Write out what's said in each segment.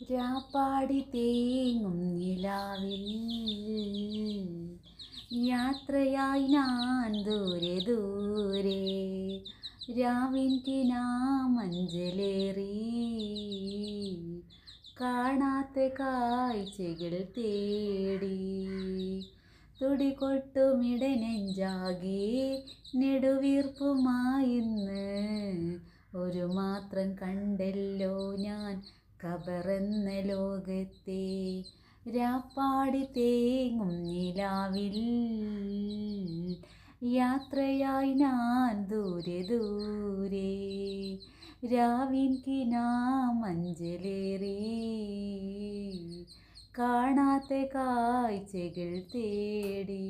രാപ്പാടി തേങ്ങും നിലാവിൽ യാത്രയായി ഞാൻ ദൂരെ ദൂരെ രാവിൻ നാമഞ്ചലേറി. കാണാത്ത കാഴ്ചകൾ തേടി തുടികൊട്ടുമിട നെഞ്ചാകി നെടുവീർപ്പുമായിന്ന് ഒരു മാത്രം കണ്ടല്ലോ ഞാൻ കബറെന്ന ലോകത്തെ രാപ്പാടി തേങ്ങും നിലാവിൽ. യാത്രയായി ഞാൻ ദൂരെ ദൂരെ രാവിൻ കിനാമഞ്ചലേറി. കാണാത്ത കാഴ്ചകൾ തേടി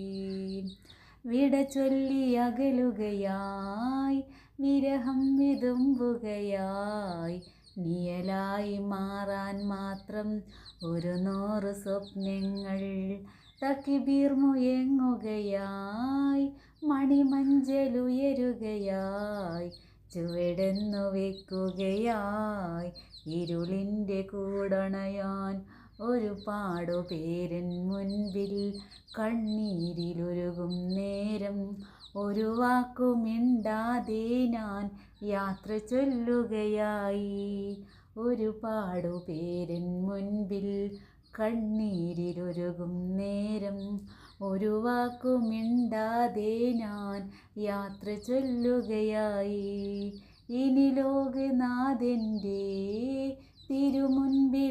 വിട ചൊല്ലി അകലുകയായി വിരഹം വിതുമ്പുകയായി നിയലായി മാറാൻ മാത്രം ഒരു നൂറ് സ്വപ്നങ്ങൾ. തക്കിബീർ മുയങ്ങുകയായി മണിമഞ്ചലുയരുകയായി ചുവടെന്നു വെക്കുകയായി ഇരുളിന്റെ കൂടണയാൻ ഒരു പാടു പേരൻ മുൻപിൽ കണ്ണീരിലൊരുകും നേരം. ഒരു വാക്കുമിണ്ടാതെ ഞാൻ യാത്ര ചൊല്ലുകയായി. ഒരു പാടു പേരൻ മുൻപിൽ കണ്ണീരിലൊരുകും നേരം. ഒരു വാക്കുമിണ്ടാതെ ഞാൻ യാത്ര ചൊല്ലുകയായി. ഇനി ലോകനാഥന്റെ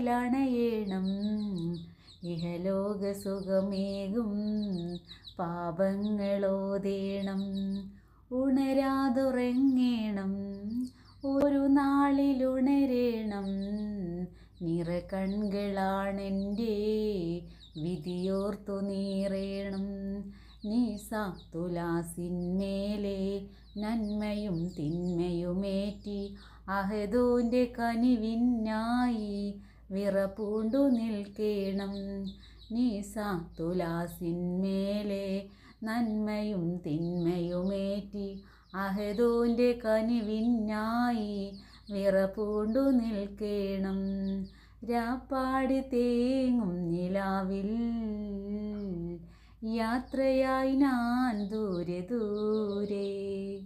തിരുമുൻപിലണയേണം ഇഹലോക സുഖമേകും പാപങ്ങളോതേണം. ഉണരാതുറങ്ങേണം. ഒരു നാളിലുണരേണം. നിറകൺകളാണെന്റെ വിധിയോർത്തു നീറേണം. നീ സാത്തുലാസിന്മേലെ നന്മയും തിന്മയുമേറ്റി അഹദൂന്റെ കനിവിനായി വിറപൂണ്ടു നിൽക്കേണം. നീ സാത്തുലാസിന്മേലെ നന്മയും തിന്മയുമേറ്റി അഹദോന്റെ കനിവിഞ്ഞായി വിറപൂണ്ടു നിൽക്കേണം. രാപ്പാടി തേങ്ങും നിലാവിൽ യാത്രയായി നാൻ ദൂരെ ദൂരെ.